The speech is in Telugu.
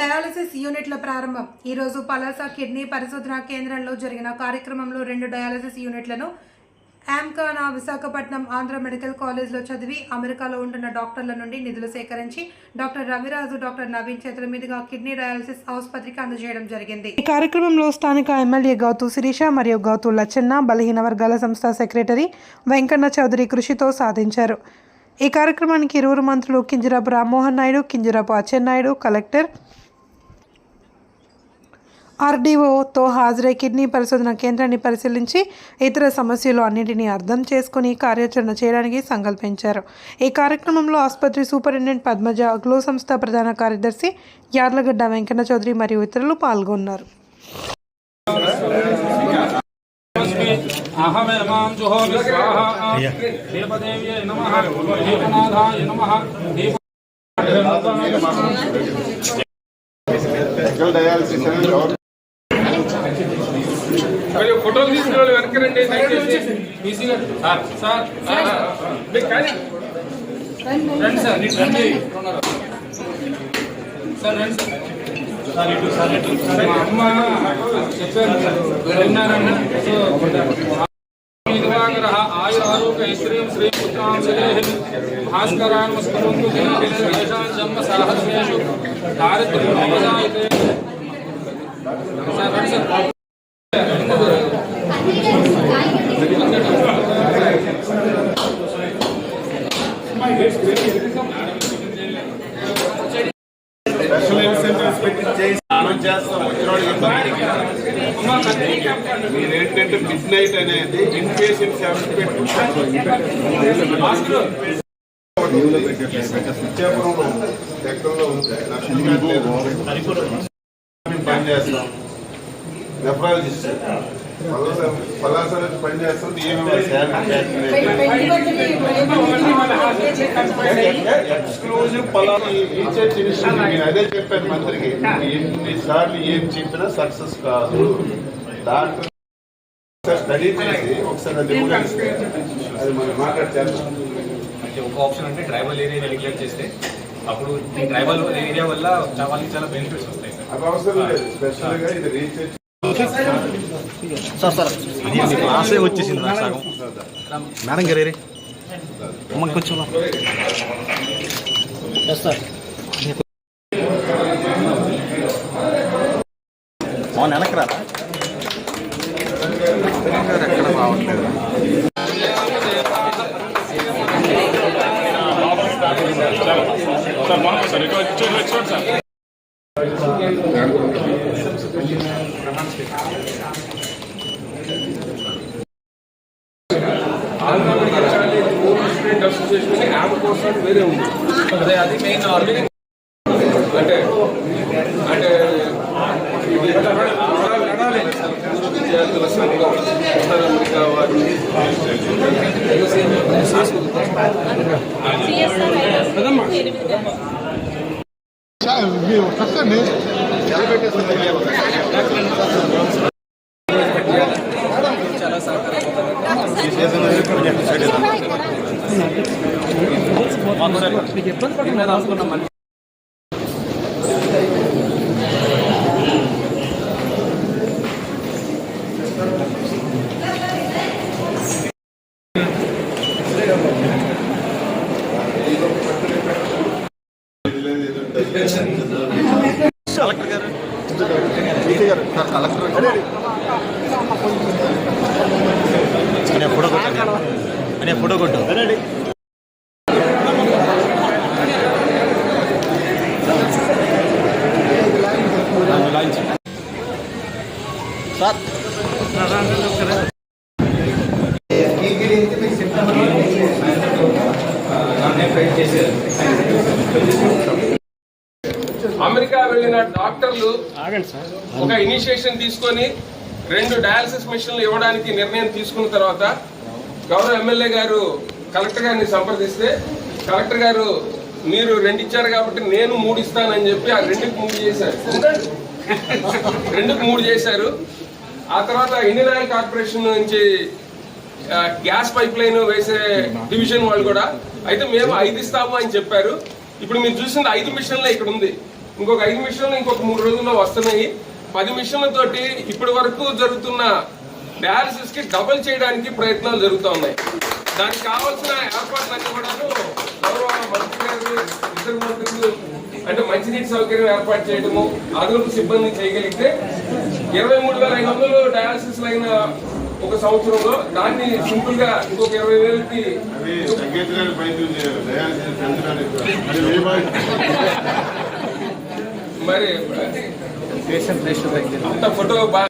డయాలసిస్ యూనిట్ల ప్రారంభం. ఈరోజు పలాస కిడ్నీ పరిశోధన కేంద్రంలో జరిగిన కార్యక్రమంలో రెండు డయాలసిస్ యూనిట్లను ఆమ్కానా విశాఖపట్నం ఆంధ్ర మెడికల్ కాలేజ్లో చదివి అమెరికాలో ఉంటున్న డాక్టర్ల నుండి నిధులు సేకరించి డాక్టర్ రవిరాజు డాక్టర్ నవీన్ చేతుల మీదుగా కిడ్నీ డయాలసిస్ ఆసుపత్రికి అందజేయడం జరిగింది. ఈ కార్యక్రమంలో స్థానిక ఎమ్మెల్యే గౌతు శిరీష మరియు గౌతు లచ్చన్న బలహీన వర్గాల సంస్థ సెక్రటరీ వెంకన్న చౌదరి కృషితో సాధించారు. ఈ కార్యక్రమానికి ఇరువురు మంత్రులు కింజరాపు రామ్మోహన్ నాయుడు కింజరాపు అచ్చెన్నాయుడు కలెక్టర్ ఆర్డీఓతో హాజరై కిడ్నీ పరిశోధన కేంద్రాన్ని పరిశీలించి ఇతర సమస్యలు అన్నింటినీ అర్థం చేసుకుని కార్యాచరణ చేయడానికి సంకల్పించారు. ఈ కార్యక్రమంలో ఆసుపత్రి సూపరింటెండెంట్ పద్మజ గ్లో సంస్థ ప్రధాన కార్యదర్శి యార్లగడ్డ వెంకన్న చౌదరి మరియు ఇతరులు పాల్గొన్నారు. అహమేమాం జుహోమి స్వాహా దేవదేవ్యై నమః దేవనాథాయ నమః దేవ మెడికల్ డయాలసిస్ అనేది గవర్నమెంట్ మరి ఫోటోలు తీసుకున్న వాళ్ళు వెనక్కి రండి దయచేసి ఈజీగా. సార్ సార్ సార్ మీరు కానీ. రండి సార్ ఇటు రండి. సార్ రండి సార్. సార్ ఇటు సార్ ఇటు. మా అమ్మ చెప్పారు విన్నారన్న? సో దివాకరः ఆయురారోగ్య శ్రీం శ్రీం పుత్రాం శ్రీం భాస్కరాన్ మస్కరంతు దినేషాం జన్మ సాహస్యేషు దారిద్ర్యోపజాయతే సార్ రండి సార్ స్పెషల్ ఇన్సెంటివ్స్ పెట్టి చేసి మనం చేస్తాం ఏంటంటే మిడ్ నైట్ అనేది ఇన్ పేషెంట్ సెవెన్ పెట్టుకుంటారు ఎక్కడో పని చేస్తాం నెఫ్రాలజిస్ట్ పలాస పని చేస్తాం ఎక్స్క్లూజివ్ పలానా నేను అదే చెప్పాను మంత్రికి ఎన్నిసార్లు ఏం చెప్పినా సక్సెస్ కాదు. డాక్టర్ స్టడీ చేసి ఒకసారి అది మనం మాట్లాడి చేస్తాం అంటే ఒక ఆప్షన్ అంటే ట్రైబల్ ఏరియా రెగ్యులేట్ చేస్తే అప్పుడు ఈ ట్రైబల్ ఏరియా వల్ల చాలా వాళ్ళకి చాలా బెనిఫిట్స్ వస్తాయి సార్. అది అవసరం లేదు. ఇది రీసెర్చ్ ఆశే వచ్చేసింది మేడం గారు రే అమ్మకి కొంచెం అవును వెనక్కి ఎక్కడ రావట్లేదు స్టూడెంట్ అసోసియేషన్ యాప్ కోసం వేరే ఉంది అదే అది మెయిన్ ఆర్గనైజ్ అంటే అంటే విద్యార్థుల సంఘం ఉత్తర అమెరికా వారు కలెక్టర్ గారు డీసీ కలెక్టర్ గారు ఫోటో కొట్టు. అనే ఫోటో కొట్టు. సార్ అమెరికా వెళ్ళిన డాక్టర్లు ఒక ఇనిషియేషన్ తీసుకొని రెండు డయాలసిస్ మిషన్లు ఇవ్వడానికి నిర్ణయం తీసుకున్న తర్వాత గౌరవ ఎమ్మెల్యే గారు కలెక్టర్ గారిని సంప్రదిస్తే కలెక్టర్ గారు మీరు రెండు ఇచ్చారు కాబట్టి నేను మూడు ఇస్తానని చెప్పి ఆ రెండుకి మూడు చేశారు. రెండుకి మూడు చేశారు. ఆ తర్వాత ఇండియన్ ఆయిల్ కార్పొరేషన్ నుంచి గ్యాస్ పైప్ లైన్ వేసే డివిజన్ వాళ్ళు కూడా అయితే మేము ఐదు ఇస్తాము అని చెప్పారు. ఇప్పుడు మీరు చూసింది ఐదు మిషన్లే ఇక్కడ ఉంది. ఇంకొక ఐదు మిషన్లు ఇంకొక మూడు రోజుల్లో వస్తున్నాయి. పది మిషన్లతోటి ఇప్పటి వరకు జరుగుతున్న డయాలసిస్కి డబుల్ చేయడానికి ప్రయత్నాలు జరుగుతూ ఉన్నాయి. దానికి కావాల్సిన ఏర్పాట్లన్నీ కూడా గౌరవ మంత్రి గారు ఇద్దరు మంత్రులు అంటే మంచినీటి సౌకర్యం ఏర్పాటు చేయడము అదనపు సిబ్బంది చేయగలిగితే ఇరవై మూడు వేల ఐదు వందలు డయాలసిస్ అయిన ఒక సంవత్సరంలో దాన్ని సింపుల్గా ఇంకొక ఇరవై వేలకి మరి అంత ఫోటో బాగా